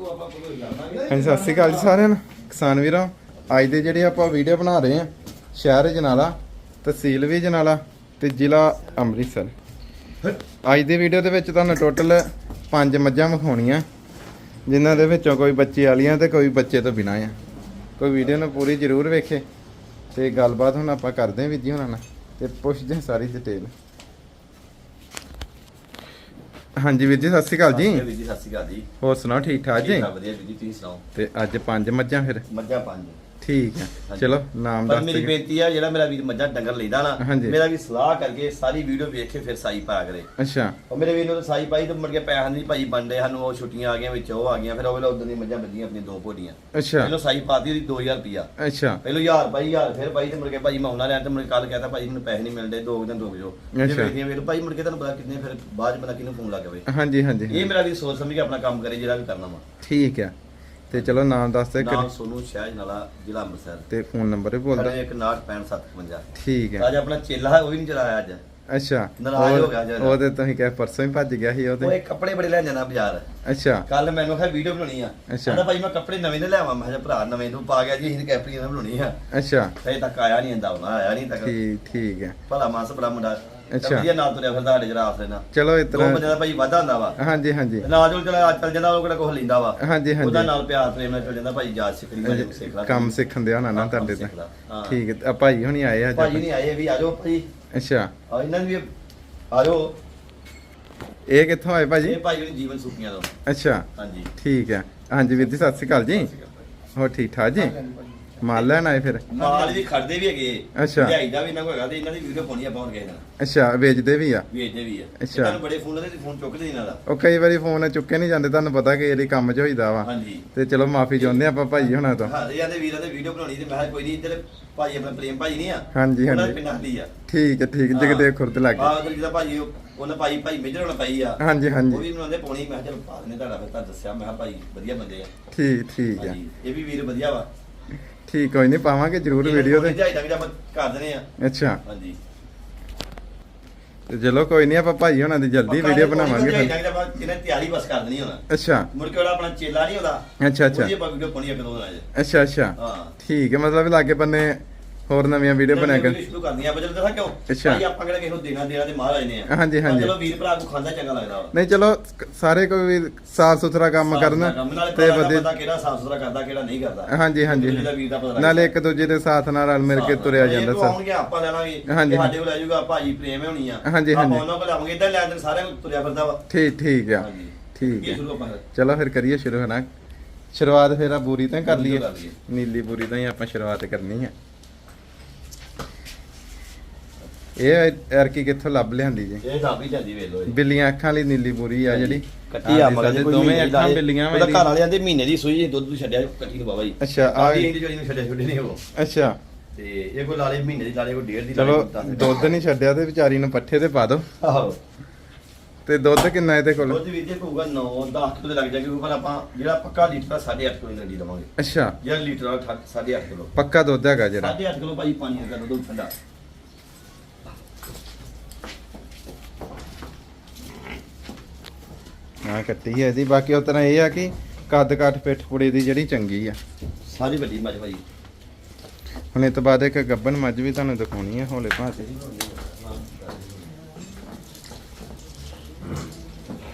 ਹਾਂਜੀ, ਸਤਿ ਸ਼੍ਰੀ ਅਕਾਲ ਜੀ ਸਾਰਿਆਂ ਨੂੰ। ਕਿਸਾਨ ਵੀਰਾਂ, ਅੱਜ ਦੇ ਜਿਹੜੇ ਆਪਾਂ ਵੀਡੀਓ ਬਣਾ ਰਹੇ ਆ ਸ਼ਹਿਰ ਜਨਾਲਾ ਤਹਿਸੀਲ ਵੀ ਜਨਾਲਾ ਤੇ ਜ਼ਿਲ੍ਹਾ ਅੰਮ੍ਰਿਤਸਰ। ਅੱਜ ਦੀ ਵੀਡੀਓ ਦੇ ਵਿੱਚ ਤੁਹਾਨੂੰ ਟੋਟਲ ਪੰਜ ਮੱਝਾਂ ਵਿਖਾਉਣੀਆਂ, ਜਿਨ੍ਹਾਂ ਦੇ ਵਿੱਚੋਂ ਕੋਈ ਬੱਚੇ ਵਾਲੀਆਂ ਤੇ ਕੋਈ ਬੱਚੇ ਤੋਂ ਬਿਨਾਂ ਆ। ਕੋਈ ਵੀਡੀਓ ਨੂੰ ਪੂਰੀ ਜ਼ਰੂਰ ਵੇਖੇ ਤੇ ਗੱਲਬਾਤ ਹੁਣ ਆਪਾਂ ਕਰਦੇ ਹਾਂ ਵੀਰ ਜੀ ਹੁਣਾਂ ਨਾਲ ਤੇ ਪੁੱਛਦੇ ਹਾਂ ਸਾਰੀ ਡਿਟੇਲ ਹਾਂਜੀ ਵੀਰ ਜੀ ਸਤਿ ਸ਼੍ਰੀ ਅਕਾਲ ਜੀ। ਵੀਰ ਜੀ ਸਤਿ ਸ਼੍ਰੀ ਅਕਾਲ ਜੀ। ਹੋਰ ਸੁਣਾਓ ਠੀਕ ਠਾਕ ਜੀ? ਠੀਕ ਠਾਕ ਵਧੀਆ ਵੀਰ ਜੀ ਤੁਸੀਂ ਸੁਣਾਓ? ਤੇ ਅੱਜ ਪੰਜ ਮੱਝਾਂ ਫਿਰ? ਮੱਝਾਂ ਪੰਜ। ਠੀਕ ਹੈ। ਹਾਂਜੀ। ਚਲੋ ਨਾਮ ਪਰ ਦੱਸ ਮੇਰੀ ਦਿਓ। ਬੇਨਤੀ ਆ ਜਿਹੜਾ ਮੇਰਾ ਵੀਰ ਮੱਝਾਂ ਡੰਗਰ ਲੈਂਦਾ ਨਾ ਹਾਂਜੀ। ਮੇਰਾ ਵੀ ਸਲਾਹ ਕਰਕੇ ਸਾਰੀ ਵੀਡੀਓ ਵੇਖ ਕੇ ਫਿਰ ਸਾਈ ਪਾਇਆ ਕਰੇ। ਅੱਛਾ। ਉਹ ਮੇਰੇ ਵੀਰ ਨੂੰ ਤਾਂ ਸਾਈ ਪਾਈ ਤੇ ਮੁੜ ਕੇ ਪੈਸਾ ਨਹੀਂ ਭਾਈ ਬਣਦੇ ਸਾਨੂੰ ਉਹ ਛੁੱਟੀਆਂ ਆ ਗਈਆਂ ਵਿੱਚ ਉਹ ਆ ਗਈਆਂ ਫਿਰ ਉਹ ਵੇਲੇ ਉਦੋਂ ਦੀ ਮੱਝਾਂ ਵੱਜੀਆਂ ਆਪਣੀਆਂ ਦੋ ਭੋਡੀਆਂ ਅੱਛਾ। ਪਹਿਲਾਂ ਸਾਈ ਪਾਤੀ ਉਹਦੀ 2000 ਰੁਪਿਆ ਅੱਛਾ। ਪਹਿਲਾਂ 1000 ਪਾਈ 1000 ਫਿਰ ਪਾਈ ਤੇ ਮੁੜ ਕੇ ਭਾਈ ਮੈਂ ਆਉਣਾ ਰਿਆਂ ਤੇ ਮੁੜ ਕੇ ਕੱਲ ਕਹਿੰਦਾ ਭਾਈ ਮੈਨੂੰ ਪੈਸੇ ਨਹੀਂ ਮਿਲਦੇ ਦੋ ਕੁ ਦਿਨ ਰੁਕ ਜਾਓ। ਜੇ ਅੱਛਾ। ਵੀਰ ਭਾਈ ਮੁੜ ਕੇ ਤੁਹਾਨੂੰ ਪਤਾ ਕਿੰਨੇ ਫਿਰ ਬਾਅਦ ਚ ਬੰਦਾ ਕਿਹਨੂੰ ਫੋਨ ਲੱਗ ਜਾਵੇ। ਹਾਂਜੀ ਹਾਂਜੀ ਇਹ ਮੇਰਾ ਵੀ ਸੋਚ ਸਮਝ ਕੇ ਆਪਣਾ ਕੰਮ ਕਰੇ ਜਿਹੜਾ ਵੀ ਕਰਨਾ ਵਾ। ਠੀਕ ਹੈ। ਤੇ ਚਲੋ ਨਾਮ ਦੱਸ ਦੇ ਨਾਮ ਸੋਨੂ ਸ਼ਹਿਜ ਨਾਲਾ ਜ਼ਿਲ੍ਹਾ ਅੰਮ੍ਰਿਤਸਰ। ਤੇ ਫੋਨ ਨੰਬਰ ਵੀ ਬੋਲ 96557 ਠੀਕ ਹੈ। ਅੱਜ ਆਪਣਾ ਚੇਲਾ ਉਹ ਵੀ ਨਹੀਂ ਚਲਾਇਆ ਅੱਜ। ਅੱਛਾ। ਨਾਰਾਜ਼ ਹੋ ਗਿਆ ਜਿਹੜਾ। ਉਹ ਤੇ ਤੁਸੀਂ ਕਹੇ ਪਰਸੋਂ ਹੀ ਭੱਜ ਗਿਆ ਸੀ ਉਹ ਉਹ ਤੇ ਇਹ ਕੱਪੜੇ ਬੜੇ ਲੈਣ ਜਾਣਾ ਬਾਜ਼ਾਰ। ਅੱਛਾ। ਕੱਲ ਮੈਨੂੰ ਕਿਹਾ ਵੀਡੀਓ ਬਣਾਉਣੀ ਆ। ਅੱਛਾ। ਕਹਿੰਦਾ ਭਾਈ ਮੈਂ ਕੱਪੜੇ ਨਵੇਂ ਨੇ ਲਿਆਵਾਂ। ਮੈਂ ਕਿਹਾ ਭਰਾ ਨਵੇਂ ਨੂੰ ਪਾ ਗਿਆ ਜੀ ਅਸੀਂ ਕੈਪਰੀ ਬਣਾਉਣੀ ਆ। ਅੱਛਾ। ਹਜੇ ਤੱਕ ਆਇਆ ਨਹੀਂ ਆਂਦਾ ਉਹਨਾਂ ਆਇਆ ਨਹੀਂ ਤੱਕ। ਠੀਕ ਠੀਕ ਹੈ। ਭਲਾ ਮਾਸ ਬੜਾ ਮੁੰਡਾ ਅੱਛਾ। ਵਧੀਆ ਨਾਲ ਤੁਰਿਆ ਫਿਰਦਾ ਸਾਡੇ ਜਰਾ ਆਸਰੇ ਨਾਲ। ਚਲੋ ਇਸ ਦੋ ਤਰ੍ਹਾਂ ਦਾ ਭਾਈ ਵਾਧਾ ਹੁੰਦਾ ਵਾ। ਹਾਂਜੀ ਹਾਂਜੀ। ਨਾਲ ਜੋ ਚਲਾ ਚੱਲ ਜਾਂਦਾ ਉਹ ਕਿਹੜਾ ਕੁਝ ਲੈਂਦਾ ਵਾ ਹਾਂਜੀ ਉਹਦਾ ਹਾਂਜੀ ਨਾਲ ਪਿਆਰ ਪ੍ਰੇਮ ਨਾਲ ਚੱਲ ਜਾਂਦਾ ਭਾਈ ਜਾਤ ਸਿੱਖਣੀ ਭਾਈ ਨੂੰ ਸਿੱਖ ਲਾ ਕੰਮ ਸਿੱਖਣ ਦਿਆ ਨਾ ਨਾ ਕੰਮ ਤੁਹਾਡੇ ਸਿੱਖਦਾ। ਤੇ ਹਾਂ। ਠੀਕ ਹੈ ਆ ਭਾਈ ਹੁਣੀ ਆਏ ਆ ਭਾਜੀ ਅੱਜ ਨਹੀਂ ਆਏ ਵੀ ਆਜੋ ਭਾਈ। ਅੱਛਾ। ਆ ਇਹਨਾਂ ਦੀ ਵੀ ਆਜੋ ਇਹ ਕਿੱਥੋਂ ਆਏ ਭਾਜੀ? ਇਹ ਭਾਈ ਉਹਨੇ ਜੀਵਨ ਸੁਖੀਆਂ ਤੋਂ। ਅੱਛਾ। ਹਾਂਜੀ। ਠੀਕ ਹੈ। ਹਾਂਜੀ ਵੀਰ ਜੀ ਸਤਿ ਸ਼੍ਰੀ ਅਕਾਲ ਜੀ। ਹੋਰ ਠੀਕ ਠਾਕ ਜੀ ਮਾਲ ਲੈਣ ਆਏ ਫਿਰ? ਮਾਲ ਵੀ ਖੜਦੇ ਵੀ ਹੈਗੇ। ਅੱਛਾ। ਲਿਆਈ ਦਾ ਵੀ ਇਹਨਾਂ ਕੋਲ ਹੈਗਾ ਤੇ ਇਹਨਾਂ ਦੀ ਵੀਡੀਓ ਪਾਉਣੀ ਆਪਾਂ ਹੁਣ ਕਿਸੇ ਦਿਨ ਅੱਛਾ ਵੇਚਦੇ ਵੀ ਆ? ਵੇਚਦੇ ਵੀ ਆ। ਅੱਛਾ। ਤੁਹਾਨੂੰ ਬੜੇ ਫੋਨ ਲਾਦੇ ਫੋਨ ਚੁੱਕਦੇ ਇਹਨਾਂ ਦਾ। ਉਹ ਕਈ ਵਾਰੀ ਫੋਨ ਚੁੱਕੇ ਨਹੀਂ ਜਾਂਦੇ ਤੁਹਾਨੂੰ ਪਤਾ ਕਿ ਇਹਦੇ ਕੰਮ 'ਚ ਹੋਈਦਾ ਵਾ। ਹਾਂਜੀ। ਤੇ ਚਲੋ ਮਾਫੀ ਚਾਹੁੰਦੇ ਆਪਾਂ ਭਾਈ ਹੁਣਾਂ ਤੋਂ। ਹਾਂ ਜਾਂਦੇ ਵੀਰਾਂ ਦੇ ਵੀਡੀਓ ਬਣਾਉਣੀ ਤੇ ਮੈਂ ਕੋਈ ਨਹੀਂ ਇੱਧਰ ਭਾਈ ਆਪਣਾ ਪ੍ਰੇਮ ਭਾਈ ਨਹੀਂ ਆ ਹਾਂਜੀ ਉਹਨਾਂ ਦੇ ਹਾਂਜੀ। ਪਿੰਡਾਂ ਦੀ ਆ। ਠੀਕ ਹੈ ਠੀਕ ਜਗਦੇ ਖੁਰਦ ਲੱਗ ਆ ਉਧਰ ਜਿਹਦਾ ਭਾਜੀ ਉਹ- ਉਹਨਾਂ ਭਾਈ ਭਾਈ ਮੇਜਰ ਹੋਣਾ ਪਾਈ ਆ। ਹਾਂਜੀ ਉਹ ਹਾਂਜੀ ਵੀ ਬਣਾਉਂਦੇ ਪਾਉਣੀ ਮੈਂ ਚਲ ਪਾ ਦਿੰਦੇ ਤੁਹਾਡਾ ਫਿਰ ਤਾਂ ਦੱਸਿਆ ਮੈਂ ਭਾਈ ਵਧੀਆ ਬੰਦੇ ਆ। ਠੀਕ ਠੀਕ ਹੈ ਹਾਂਜੀ ਇਹ ਵੀ ਵੀਰ ਵਧੀਆ ਵਾ। ਠੀਕ ਕੋਈ ਨਹੀਂ ਪਾਵਾਂਗੇ ਜਰੂਰ ਵੀਡੀਓ ਤੇ। ਜਾਈ ਤੱਕ ਆਪਾਂ ਕਰ ਦਿੰਦੇ ਆ। ਅੱਛਾ। ਹਾਂਜੀ। ਤੇ ਚਲੋ ਕੋਈ ਨਹੀਂ ਆਪਾਂ ਭਾਈ ਹੁਣਾਂ ਦੀ ਜਲਦੀ ਵੀਡੀਓ ਬਣਾਵਾਂਗੇ ਫਿਰ। ਇਹਨਾਂ ਤਿਆਰੀ ਬਸ ਕਰ ਦੇਣੀ ਹੁਣ। ਅੱਛਾ। ਮੁੜ ਕੇ ਉਹਦਾ ਆਪਣਾ ਚੇਲਾ ਨਹੀਂ ਉਹਦਾ। ਅੱਛਾ ਅੱਛਾ। ਉਹਦੀ ਆਪਾਂ ਵੀਡੀਓ ਪਾਉਣੀ ਇੱਕ ਦੋ ਦਿਨਾਂ 'ਚ। ਅੱਛਾ ਅੱਛਾ। ਹਾਂ। ਠੀਕ ਹੈ ਮਤਲਬ ਲਾਗੇ ਬੰਨੇ ਹੋਰ ਨਵੀਆਂ ਵੀਡੀਓ ਕਰ ਵੀਡੀਓ ਸ਼ੁਰੂ ਕਰਨੀ ਆ ਬਜਲ ਦੱਸਾਂ ਕਿਉਂ? ਅੱਛਾ। ਭਾਈ ਆਪਾਂ ਕਿਹੜਾ ਕਿਸੇ ਨੂੰ ਦੇਣਾ ਦੇਣਾ ਤੇ ਮਾਰ ਆਏ ਨੇ। ਆ ਹਾਂਜੀ, ਹਾਂਜੀ। ਚਲੋ ਵੀਰ ਭਰਾ ਨੂੰ ਖਾਂਦਾ ਚੰਗਾ ਲੱਗਦਾ ਵਾ। ਨਹੀਂ ਚਲੋ ਸਾਰੇ ਕੋਈ ਵੀ ਸਾਫ਼ ਸੁਥਰਾ ਕੰਮ ਕਰਨ ਤੇ ਬੰਦਾ ਕਿਹੜਾ ਸਾਫ਼ ਸੁਥਰਾ ਕਰਦਾ ਕਿਹੜਾ ਨਹੀਂ ਕਰਦਾ। ਹਾਂਜੀ ਹਾਂਜੀ। ਦਾ ਦਾ ਨਾਲੇ ਇੱਕ ਦੂਜੇ ਦੇ ਸਾਥ ਨਾਲ ਰਲ ਮਿਲ ਕੇ ਤੁਰਿਆ ਜਾਂਦਾ ਸਰ ਆਉਣਗੇ ਆਪਾਂ ਲੈਣਾਗੇ ਹਾਂਜੀ। ਸਾਡੇ ਕੋਲ ਆ ਜਾਊਗਾ ਭਾਜੀ ਪ੍ਰੇਮ ਹੋਣੀ ਆ। ਹਾਂਜੀ, ਆਪਾਂ ਹਾਂਜੀ। ਉਹਨਾਂ ਕੋਲ ਆਵਾਂਗੇ ਇਦਾਂ ਲੈਣ ਦੇ ਕੋਲ ਤੁਰਿਆ ਫਿਰਦਾ ਵਾ। ਠੀਕ ਠੀਕ ਆ। ਠੀਕ ਹੈ ਸ਼ੁਰੂ ਆਪਾਂ। ਚਲੋ ਫਿਰ ਕਰੀਏ ਸ਼ੁਰੂ ਹਨਾ ਸ਼ੁਰੂਆਤ ਫਿਰ ਆ ਬੂਰੀ ਤੋਂ ਕਰ ਲਈਏ। ਨੀਲੀ ਬੂਰੀ ਤੋਂ ਹੀ ਆਪਾਂ ਸ਼ੁਰੂਆਤ ਕਰਨੀ ਹੈ ਇਹ ਐਰਕੀ ਕਿੱਥੋਂ ਲੱਭ ਲਿਆਂਦੀ ਜੀ? ਇਹ ਸਾਬੀ ਜਾਂਦੀ ਵੇਖ ਲੋ ਬਿੱਲੀਆਂ ਅੱਖਾਂ ਵਾਲੀ ਨੀਲੀ ਬੂਰੀ ਆ ਜਿਹੜੀ। ਕੱਟੀ ਆ ਮਗਰ ਕੋਈ ਦੋਵੇਂ ਅੱਖਾਂ ਦੀ ਬਿੱਲੀਆਂ ਉਹਦਾ ਵਾਲੀ। ਘਰ ਵਾਲਿਆਂ ਦੇ ਮਹੀਨੇ ਦੀ ਸੂਈ ਦੁੱਧ ਨੂੰ ਛੱਡਿਆ ਕੱਟੀ ਨੂੰ ਬਾਬਾ ਜੀ। ਅੱਛਾ ਆ ਇਹਦੀ ਜਿਹੜੀ ਨੂੰ ਛੱਡਿਆ ਛੁੱਡੇ ਨਹੀਂ ਉਹ। ਅੱਛਾ। ਤੇ ਇਹ ਕੋਈ ਲਾਲੇ ਮਹੀਨੇ ਦੀ ਲਾਲੇ ਕੋਈ ਡੇਢ ਦੀ ਚਲੋ ਲਾਲੇ ਦੀ। ਦੁੱਧ ਨਹੀਂ ਛੱਡਿਆ ਤੇ ਵਿਚਾਰੀ ਨੂੰ ਪੱਠੇ ਤੇ ਪਾ ਦੋ। ਆਹੋ। ਤੇ ਦੁੱਧ ਕਿੰਨਾ ਇਹਦੇ ਕੋਲ? ਦੁੱਧ ਵੀ ਜੇ ਹੋਊਗਾ 9 10 ਕਿਲੋ ਦੇ ਲੱਗ ਜਾਏਗਾ ਪਰ ਆਪਾਂ ਜਿਹੜਾ ਪੱਕਾ ਲੀਟਰ ਆ 8.5 ਕਿਲੋ ਦੀ ਦਵਾਂਗੇ। ਅੱਛਾ। ਜਿਹੜਾ ਲੀਟਰ ਆ 8.5 ਕਿਲੋ। ਪੱਕਾ ਦੁੱਧ ਹੈਗਾ ਜਿਹੜਾ। 8.5 ਕਿਲੋ ਭਾਈ ਪਾਣੀ ਦਾ ਦੁੱਧ ਠੰਡਾ। ਹਾਂ ਕੱਟੀ ਹੈ ਇਹਦੀ। ਬਾਕੀ ਉਹ ਤਰ੍ਹਾਂ ਇਹ ਆ ਕਿ ਕੱਦ ਕਾਠ ਪਿੱਠ ਪੁੜੇ ਦੀ ਜਿਹੜੀ ਚੰਗੀ ਆ। ਸਾਰੀ ਵੱਡੀ ਮੱਝ ਭਾਈ ਹੁਣ ਇਹ ਤੋਂ ਬਾਅਦ ਇੱਕ ਗੱਬਨ ਮੱਝ ਵੀ ਤੁਹਾਨੂੰ ਦਿਖਾਉਣੀ ਹੈ ਹੌਲੇ ਭਾਤੇ।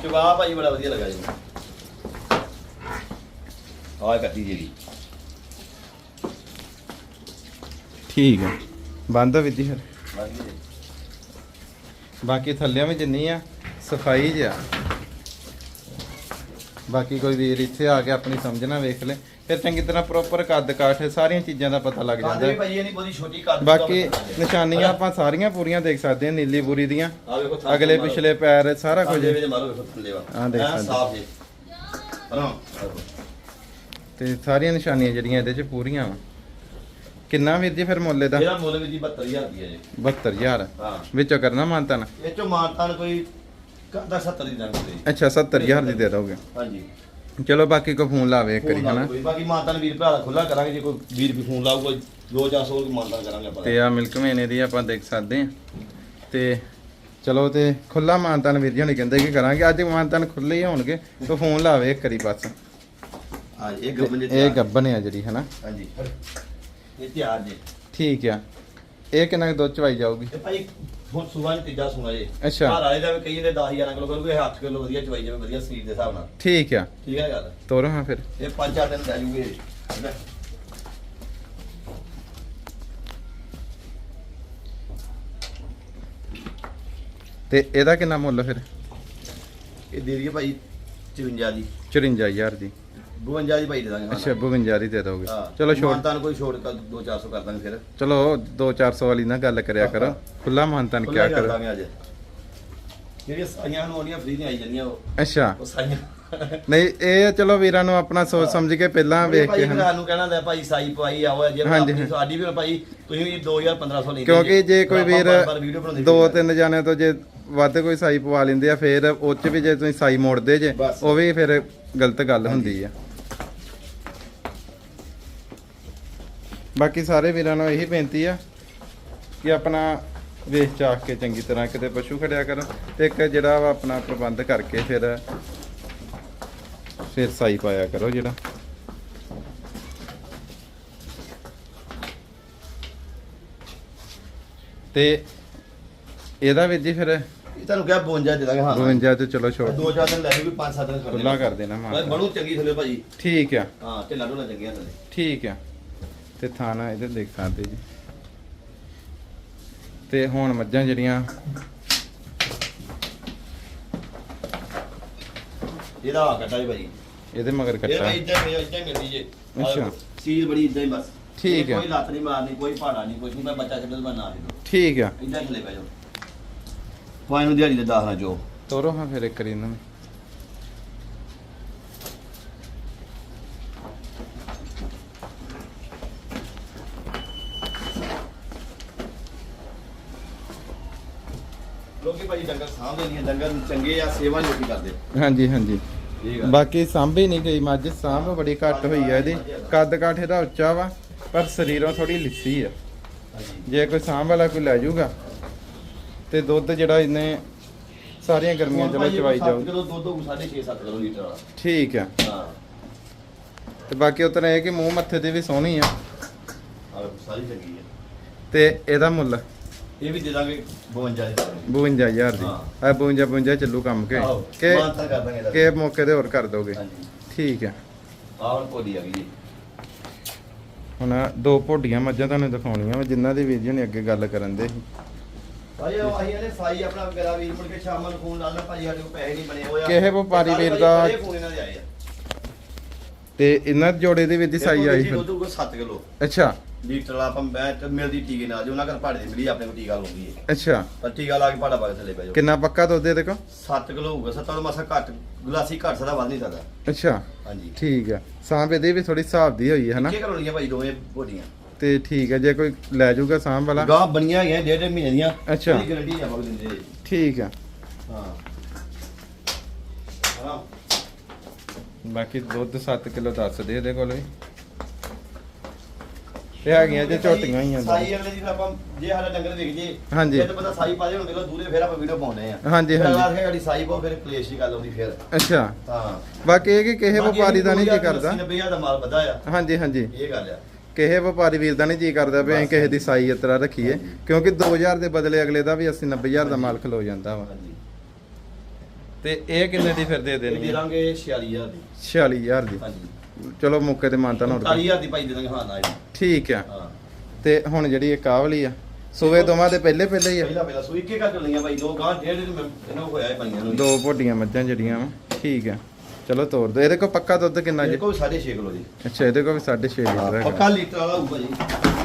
ਚਵਾ ਭਾਈ ਬੜਾ ਵਧੀਆ ਲੱਗਾ ਜੀ। ਆਹ ਕੱਟੀ ਜੀ ਠੀਕ ਹੈ ਬੰਦ ਵਿੱਧੀ ਫਿਰ। ਬਾਕੀ ਥੱਲਿਆਂ ਵੀ ਜਿੰਨੀ ਆ ਸਫ਼ਾਈ ਜਿਆ। ਬਾਕੀ ਕੋਈ ਵੀਰ ਇੱਥੇ ਆ ਕੇ ਆਪਣੀ ਸਮਝਣਾ ਵੇਖ ਲੈ ਫਿਰ ਚੰਗੀ ਤਰ੍ਹਾਂ ਪ੍ਰੋਪਰ ਕੱਦ ਕਾਠ ਸਾਰੀਆਂ ਚੀਜ਼ਾਂ ਦਾ ਪਤਾ ਲੱਗ ਜਾਂਦਾ। ਹੈ। ਇਹ ਛੋਟੀ ਕੱਦ ਬਾਕੀ ਨਿਸ਼ਾਨੀਆਂ ਆਪਾਂ ਸਾਰੀਆਂ ਪੂਰੀਆਂ ਦੇਖ ਸਕਦੇ ਹਾਂ ਨੀਲੀ ਬੂਰੀ ਦੀਆਂ। ਆ ਵੇਖੋ ਥਾਂ ਅਗਲੇ। ਪਿਛਲੇ ਪੈਰ ਸਾਰਾ ਕੁਝ। ਮਾਰੋ ਵੇਖੋ ਥੱਲੇ ਵਾ ਹਾਂ, ਦੇਖ ਸਕਦੇ। ਸਾਫ਼ ਜੀ। ਤੇ ਸਾਰੀਆਂ ਨਿਸ਼ਾਨੀਆਂ ਜਿਹੜੀਆਂ ਇਹਦੇ 'ਚ ਪੂਰੀਆਂ ਵਾ। ਕਿੰਨਾ ਵੀਰ ਜੀ ਫਿਰ ਮੁੱਲ ਦਾ ਇਹਦਾ ਮੁੱਲ ਵੀ ਜੀ 72000 ਦੀ ਹੈ ਜੀ। 72000 ਹਾਂ। ਵਿੱਚੋਂ ਕਰਨਾ ਮਾਨਤਨ? ਇਹ ਚੋਂ ਮਾਨਤਾਨ ਕੋਈ ਕਰਦਾ 70 ਦੀ ਦੰਦ ਦੇ ਅੱਛਾ 70000 ਦੀ ਦੇ। ਦੋਗੇ। ਹਾਂਜੀ। ਚਲੋ ਬਾਕੀ ਕੋ ਫੋਨ ਲਾਵੇ ਇੱਕ ਵਾਰੀ ਫੋਨ ਹਨਾ? ਕੋਈ। ਬਾਕੀ ਮਾਨਤਾਨ ਵੀਰ ਭਰਾ ਦਾ ਖੁੱਲਾ ਕਰਾਂਗੇ ਜੇ ਕੋਈ ਵੀਰ ਵੀ ਫੋਨ ਲਾਊ ਕੋਈ 2400 ਦੀ ਮਾਨਤਾਨ ਕਰਾਂਗੇ ਆਪਾਂ। ਤੇ ਆ ਮਿਲਕ ਮੇਨੇ ਦੀ ਆਪਾਂ ਦੇਖ ਸਕਦੇ ਆ ਤੇ ਚਲੋ ਤੇ ਖੁੱਲਾ ਮਾਨਤਨ ਵੀਰ ਜੀ ਹੁਣੀ ਕਹਿੰਦੇ ਕਿ ਕਰਾਂਗੇ। ਅੱਜ ਮਾਨਤਨ ਖੁੱਲੇ ਹੀ ਹੋਣਗੇ ਤੋ ਫੋਨ ਲਾਵੇ ਇੱਕ ਵਾਰੀ ਬਸ। ਹਾਂ ਇਹ ਗੱਬਨ ਤੇ ਦੇ ਇਹ ਗੱਬਨ ਆ ਜਿਹੜੀ ਹਨਾ? ਹਾਂਜੀ। ਇਹ ਤਿਆਰ ਜੀ। ਠੀਕ ਆ। ਇਹ ਕਿੰਨਾ ਕੁ ਦੁੱਧ ਚਵਾਈ ਜਾਊਗੀ? ਇਹ ਭਾਈ ਹੁਣ ਸੁਬਾਹ ਨੂੰ ਤੀਜਾ ਸੁਣਾ ਜੀ। ਅੱਛਾ। ਘਰ ਵਾਲੇ ਦਾ ਵੀ ਕਈ ਨੇ 10 11 ਕਿਲੋ ਕਰੂਗੇ 8 ਕਿਲੋ ਵਧੀਆ ਚਵਾਈ ਜਾਵੇ ਵਧੀਆ ਸਰੀਰ ਦੇ ਹਿਸਾਬ ਨਾਲ। ਠੀਕ ਆ। ਠੀਕ ਹੈ ਗੱਲ? ਤੋਰੋ ਹਾਂ ਫਿਰ। ਇਹ ਪੰਜ ਚਾਰ ਦਿਨ ਲੈ ਜੂਗੇ। ਠੀਕ ਹੈ ਤੇ ਇਹਦਾ ਕਿੰਨਾ ਮੁੱਲ ਫਿਰ? ਇਹ ਦੇ ਦਈਏ ਭਾਈ 54 ਦੀ। 54000 ਦੀ। 52 ਦੀ ਭਾਈ ਦੇ ਦਾਂਗੇ ਅੱਛਾ 52 ਦੀ ਦੇ ਦੋਗੇ। ਚਲੋ ਛੋੜ ਮਾਨਤਾਨ ਕੋਈ ਛੋੜ ਕਰ 2-400 ਕਰ ਦਾਂਗੇ ਫਿਰ। ਚਲੋ 2-400 ਵਾਲੀ ਨਾ ਗੱਲ ਕਰਿਆ ਕਰੋ। ਖੁੱਲਾ ਮਾਨਤਨ ਕਿਆ ਖੁੱਲ੍ਹਾ ਕਰ ਕਰੋ। ਦਾਂਗੇ ਅੱਜ। ਜਿਹੜੀਆਂ ਸਾਈਆਂ ਨੂੰ ਆਉਣੀਆਂ ਫ੍ਰੀ ਦੀਆਂ ਆਈ ਜਾਂਦੀਆਂ ਉਹ ਅੱਛਾ। ਉਹ ਸਾਈਆਂ। ਨਹੀਂ ਇਹ ਚਲੋ ਵੀਰਾਂ ਨੂੰ ਆਪਣਾ ਸੋਚ ਸਮਝ ਕੇ ਪਹਿਲਾਂ ਵੇਖ ਕੇ ਹਨ। ਨੂੰ ਕਹਿਣਾ ਦਾ ਭਾਈ ਸਾਈ ਪਵਾਈ ਆਓ ਜੇ ਹਾਂਜੀ, ਆਪਣੀ ਹਾਂ। ਸਾਡੀ ਵੀ ਭਾਈ ਤੁਸੀਂ ਵੀ 2500 ਲੈਂਦੇ ਕਿਉਂਕਿ ਜੇ। ਕੋਈ ਵੀਰ ਦੋ। ਤਿੰਨ ਜਾਣੇ ਤੋਂ ਜੇ ਵੱਧ ਕੋਈ ਸਾਈ ਪਵਾ ਲੈਂਦੇ ਆ ਫਿਰ ਉਹ ਚ ਵੀ ਜੇ ਤੁਸੀਂ ਸਾਈ ਮੋੜਦੇ ਜੇ ਬਸ। ਉਹ ਵੀ ਫਿਰ ਗਲਤ ਗੱਲ ਹੁੰਦੀ ਆ। ਬਾਕੀ ਸਾਰੇ ਵੀਰਾਂ ਨੂੰ ਇਹੀ ਬੇਨਤੀ ਆ ਕਿ ਆਪਣਾ ਵੇਖ ਚਾਖ ਕੇ ਚੰਗੀ ਤਰ੍ਹਾਂ ਕਿਤੇ ਪਸ਼ੂ ਖੜਿਆ ਕਰੋ ਤੇ ਇੱਕ ਜਿਹੜਾ ਵਾ ਆਪਣਾ ਪ੍ਰਬੰਧ ਕਰਕੇ ਫਿਰ ਫਿਰ ਸਾਈ ਪਾਇਆ ਕਰੋ ਜਿਹੜਾ। ਤੇ ਇਹਦਾ ਵੀਰ ਜੀ ਫਿਰ ਇਹ ਤੁਹਾਨੂੰ ਕਿਹਾ 52 ਦੇ ਦਾਂਗੇ ਹਾਂ। 52 ਤੇ ਚਲੋ ਛੋੜ। ਦੋ ਚਾਰ ਦਿਨ ਲੈ ਜੂਗੀ 5-7 ਦਿਨ ਖੁੱਲਾ ਕਰ ਦੇਣਾ ਮਾਂ। ਬਣੂ ਚੰਗੀ ਥਲੇ ਭਾਜੀ। ਠੀਕ ਆ। ਹਾਂ ਢਿੱਲਾ ਢੋਲਾ ਚੰਗੀਆਂ ਥਲੇ। ਠੀਕ ਆ। ਤੇ ਥਾਣਾ ਇਹਦੇ ਦੇਖ ਸਕਦੇ ਜੀ। ਤੇ ਹੁਣ ਮੱਝਾਂ ਜਿਹੜੀਆਂ ਇਹਦਾ ਆ ਕੱਟਾ ਜੀ ਭਾਈ। ਇਹਦੇ ਮਗਰ ਇਹ ਕੱਟਾ। ਭਾਈ ਇਦਾਂ ਇਦਾਂ ਮਿਲਦੀ ਜੇ। ਅੱਛਾ। ਸੀਲ ਬੜੀ ਇਦਾਂ ਹੀ ਬਸ। ਠੀਕ ਇਹ ਹੈ। ਕੋਈ ਲੱਤ ਨਹੀਂ ਮਾਰਨੀ ਕੋਈ ਪਹਾੜਾ ਨਹੀਂ ਕੁਝ ਨਹੀਂ ਮੈਂ ਬੱਚਾ ਛੱਡੋ ਮੈਂ ਨਾ ਦੇ ਦੋ ਠੀਕ ਆ। ਇਦਾਂ ਥਲੇ ਪੈ ਜਾਓ। ਪਾਣੀ ਨੂੰ ਦਿਹਾੜੀ ਦੇ 10 ਨਾ ਜੋ। ਤੋਰੋ ਹਾਂ ਫਿਰ ਇੱਕ ਵਾਰੀ ਇਹਨਾਂ ਨੂੰ। ਲੋਕੀ ਭਾਈ ਡੰਗਰ ਸਾਂਭਦੇ ਨਹੀਂ ਡੰਗਰ ਚੰਗੇ ਆ ਸੇਵਾ ਲੋਕੀ ਕਰਦੇ। ਹਾਂਜੀ ਹਾਂਜੀ। ਠੀਕ ਆ। ਬਾਕੀ ਸਾਂਭੀ ਨਹੀਂ ਗਈ ਮੱਝ ਸਾਂਭ ਬੜੀ ਘੱਟ ਹੋਈ ਆ ਇਹਦੀ। ਕੱਦ ਕਾਠ ਇਹਦਾ ਉੱਚਾ ਵਾ ਪਰ ਸਰੀਰੋਂ ਥੋੜੀ ਲਿੱਸੀ ਆ। ਜੇ ਕੋਈ ਸਾਂਭ ਵਾਲਾ ਕੋਈ ਲੈ ਜਾਊਗਾ ਤੇ ਦੁੱਧ ਜਿਹੜਾ ਇਹਨੇ ਸਾਰੀਆਂ ਗਰਮੀਆਂ ਚਲੋ ਚਵਾਈ ਜਾਊ। ਕਿਲੋ ਦੁੱਧ ਹੋਊ 6.5 7 ਕਿਲੋ ਲੀਟਰ ਵਾਲਾ। ਠੀਕ ਆ। ਹਾਂ। ਤੇ ਬਾਕੀ ਉਤਨਾ ਇਹ ਕਿ ਮੂੰਹ ਮੱਥੇ ਤੇ ਵੀ ਸੋਹਣੀ ਆ। ਆਹ ਸਾਰੀ ਚੰਗੀ ਹੈ ਤੇ ਇਹਦਾ ਮੁੱਲ ਇਹ ਵੀ ਦੇ ਦਾਂਗੇ 52 ਦੇ ਦਾਂਗੇ 52000 ਦੀ। ਹਾਂ। ਆ 52 52 ਚੱਲੂ ਕੰਮ ਕੇ। ਆਹੋ ਕਿ ਮਾਨਤਾ ਕਰ ਦਾਂਗੇ ਇਹਦਾ। ਕਿ ਮੌਕੇ ਤੇ ਹੋਰ ਕਰ ਦੋਗੇ। ਹਾਂਜੀ। ਠੀਕ ਆ। ਆਹ ਹੁਣ ਆ ਗਈ ਜੀ। ਹੁਣ ਆਹ ਦੋ ਭੋਡੀਆਂ ਮੱਝਾਂ ਤੁਹਾਨੂੰ ਦਿਖਾਉਣੀਆਂ ਵਾ ਜਿਨ੍ਹਾਂ ਦੀ ਵੀਰ ਜੀ ਨੇ ਅੱਗੇ ਗੱਲ ਕਰਨ ਦੇ ਸੀ। ਭਾਈ ਉਹ ਆਈ ਨੇ ਸਾਈ ਆਪਣਾ ਮੇਰਾ ਵੀਰ ਮੁੜ ਕੇ ਸ਼ਾਮ ਨੂੰ ਫੋਨ ਭਾਈ ਸਾਡੇ ਕੋਲ ਪੈਸੇ ਨਹੀਂ ਬਣੇ ਹੋਇਆ ਕਿਸੇ ਵਪਾਰੀ ਵੀਰ ਦਾ- ਇਹ ਫੋਨ ਇਹਨਾਂ ਦੇ ਆਏ ਆ। ਤੇ ਇਹਨਾਂ ਜੋੜੇ ਦੇ ਵਿੱਚ ਸਾਈ ਆਈ ਫਿਰ ਦੁੱਧ ਕੋ 7 ਕਿਲੋ। ਅੱਛਾ। ਲੀਟਰ ਆਪਾਂ ਬੈਠ ਮਿਲਦੀ ਟੀਕੇ ਨਾਲ ਜੀ ਉਹਨਾਂ ਘਰ ਭਾੜੇ ਦੀ ਮਿਲੀ ਆਪਣੇ ਕੋਲ ਟੀਕਾ ਲਾਉਂਦੀ ਹੈ ਅੱਛਾ। ਪਰ ਟੀਕਾ ਲਾ ਕੇ ਭਾੜਾ ਪਾ ਕੇ ਥੱਲੇ ਪੈ ਜਾਓ। ਕਿੰਨਾ ਪੱਕਾ ਦੁੱਧ ਇਹਦੇ ਕੋਲ? 7 ਕਿਲੋ ਹੋਊਗਾ 7 ਤੋਂ ਮਸਾ ਘੱਟ ਗਲਾਸੀ ਘੱਟ ਸਕਦਾ ਵੱਧ ਨਹੀਂ ਸਕਦਾ। ਅੱਛਾ। ਹਾਂਜੀ। ਠੀਕ ਆ। ਸਾਂਭ ਇਹਦੀ ਵੀ ਥੋੜੀ ਹਿਸਾਬ ਦੀ ਹੋਈ ਹੈ ਹਨਾ? ਕੀ ਕਰਾਉਣੀਆਂ ਭਾਈ ਦੋਵੇਂ ਬੋਡੀਆਂ ਤੇ ਠੀਕ ਹੈ ਜੇ ਕੋਈ ਲੈ ਜਾਊਗਾ ਸਾਂਭ ਵਾਲਾ? ਗਾਂ ਬਣੀਆਂ ਹੈਗੀਆਂ ਡੇਢ ਡੇਢ ਮਹੀਨੇ ਦੀਆਂ। ਅੱਛਾ। ਇਹਦੀ ਗਾਰੰਟੀ ਆ ਮਗਰ ਦਿੰਦੇ ਠੀਕ ਆ। ਹਾਂ। ਹਾਂ। ਬਾਕੀ ਦੁੱਧ 7 ਕਿਲੋ ਦੱਸਦੇ ਇਹਦੇ ਕੋਲ ਵੀ। ਇਹ ਹੈਗੀਆਂ ਜੇ ਝੋਟੀਆਂ ਹੀ ਆ ਸਾਈ ਅਗਲੇ ਦੀ ਫਿਰ ਆਪਾਂ ਜੇ ਸਾਡਾ ਡੰਗਰ ਵਿਕ ਜੇ ਹਾਂਜੀ। ਜੇ ਤਾਂ ਬੰਦਾ ਸਾਈ ਪਾ ਦੇ ਹੁਣ ਦੇਖੋ ਦੂਰੇ ਫਿਰ ਆਪਾਂ ਵੀਡੀਓ ਪਾਉਣੇ ਆ। ਹਾਂਜੀ, ਹਾਂਜੀ। ਅਗਲਾ ਆਖੇ ਸਾਡੀ ਸਾਈ ਪਾਓ ਫਿਰ ਕਲੇਸ਼ ਦੀ ਗੱਲ ਆਉਂਦੀ ਫਿਰ। ਅੱਛਾ। ਹਾਂ। ਬਾਕੀ ਇਹ ਕਿ ਕਿਸੇ ਵਪਾਰੀ ਦਾ ਨਹੀਂ ਜੀ ਕਰਦਾ। 90000 ਦਾ ਮਾਲ ਵਧਾ ਆ। ਹਾਂਜੀ ਹਾਂਜੀ। ਇਹ ਗੱਲ ਆ। ਕਿਸੇ ਵਪਾਰੀ ਵੀਰ ਦਾ ਨਹੀਂ ਜੀ ਕਰਦਾ ਵੀ ਅਸੀਂ ਕਿਸੇ ਦੀ ਸਾਈ ਤਰ੍ਹਾਂ ਰੱਖੀਏ। ਕਿਉਂਕਿ 2000 ਦੇ ਬਦਲੇ ਅਗਲੇ ਦਾ ਵੀ 80 90000 ਦਾ ਮਾਲ ਖਲੋ ਜਾਂਦਾ ਵਾ। ਹਾਂਜੀ। ਤੇ ਇਹ ਕਿੰਨੇ ਦੀ ਫਿਰ ਦੇ ਇਹ ਦੇਣੀ ਦੇ ਹੈ ਦਾਂਗੇ 46000 ਦੀ। 46000 ਦੀ। ਹਾਂਜੀ। ਚਲੋ ਮੌਕੇ ਤੇ ਮਾਨਤਾ ਨੋਟ 40000 ਦੀ ਭਾਈ ਦੇ ਦਾਂਗੇ ਹਾਂ ਨਾ ਜੀ ਠੀਕ ਆ। ਹਾਂ। ਤੇ ਹੁਣ ਜਿਹੜੀ ਇਹ ਕਾਵਲੀ ਆ ਸੂਵੇ ਦੋਵਾਂ ਦੇ ਪਹਿਲੇ ਪਹਿਲੇ ਹੀ ਆ। ਪਹਿਲਾ ਪਹਿਲਾ ਸੂਈ ਕੇ ਕਰ ਲਈਆਂ ਭਾਈ ਦੋ ਗਾਂ ਡੇਢ ਇਹਨਾਂ ਹੋਇਆ ਇਹ ਪਾਈਆਂ ਨੂੰ ਦੋ ਭੋਡੀਆਂ ਮੱਝਾਂ ਜਿਹੜੀਆਂ ਵਾ ਠੀਕ ਆ। ਚਲੋ ਤੋਰ ਦੋ। ਇਹਦੇ ਕੋਲ ਪੱਕਾ ਦੁੱਧ ਕਿੰਨਾ ਜੀ? ਕੋਈ 6.5 ਕਿਲੋ ਜੀ। ਅੱਛਾ ਇਹਦੇ ਕੋਲ ਵੀ 6.5 ਲੀਟਰ ਹੈਗਾ। ਪੱਕਾ ਲੀਟਰ ਵਾਲਾ ਹੋਊਗਾ ਜੀ।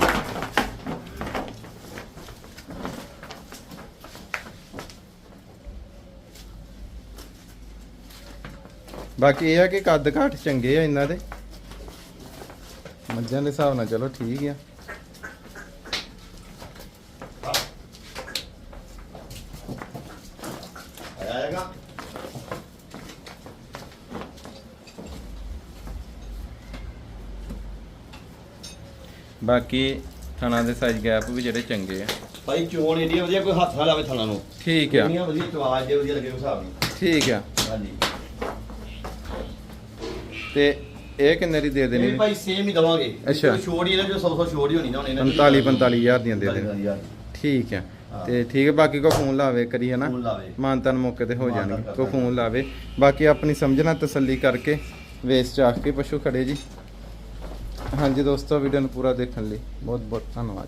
ਬਾਕੀ ਇਹ ਆ ਕਿ ਕੱਦ ਕਾਠ ਚੰਗੇ ਆ ਇਹਨਾਂ ਦੇ। ਮੱਝਾਂ ਦੇ ਹਿਸਾਬ ਨਾਲ ਚਲੋ ਠੀਕ ਆ। ਆਏਗਾ। ਬਾਕੀ ਥਣਾ ਦੇ ਸਾਈਜ਼ ਗੈਪ ਵੀ ਜਿਹੜੇ ਚੰਗੇ ਆ। ਭਾਈ ਚੋਣ ਏਡੀ ਵਧੀਆ ਕੋਈ ਹੱਥ ਨਾ ਲਾਵੇ ਥਣਾ ਨੂੰ। ਠੀਕ ਆ। ਇੰਨੀਆਂ ਵਧੀਆ ਚਵਾਜ ਦੇ ਵਧੀਆ ਲੱਗੇ ਉਸ ਹਿਸਾਬ ਨਾਲ। ਠੀਕ ਆ। ਹਾਂਜੀ। ਤੇ ਇਹ ਕਿੰਨੇ ਦੀ ਦੇ ਇਹ ਦੇਣੀ ਵੀ ਭਾਈ ਸੇਮ ਹੀ ਦਵਾਂਗੇ। ਅੱਛਾ। ਛੋੜ ਹੀ ਇਹਨਾਂ ਜੋ 100 100 ਛੋੜ ਹੀ ਹੋਣੀ ਨਾ ਦੀ। 45 45000 ਦੀਆਂ ਦੇ ਦੇਣੀ। 45,000 ਠੀਕ ਹੈ। ਤੇ ਠੀਕ ਹੈ ਬਾਕੀ ਕੋ ਫੋਨ ਲਾਵੇ ਕਰੀ ਹੈ ਨਾ? ਮਾਨਤਨ ਮੌਕੇ ਤੇ ਹੋ ਜਾਣਗੇ। ਕੋ। ਫੋਨ ਲਾਵੇ। ਬਾਕੀ ਆਪਣੀ ਸਮਝਣਾ ਤਸੱਲੀ ਕਰਕੇ ਵੇਸ ਚ ਆਖ ਕੇ ਪਸ਼ੂ ਖੜੇ ਜੀ। ਹਾਂਜੀ ਦੋਸਤੋ ਵੀਡੀਓ ਨੂੰ ਪੂਰਾ ਦੇਖਣ ਲਈ ਬਹੁਤ ਬਹੁਤ ਧੰਨਵਾਦ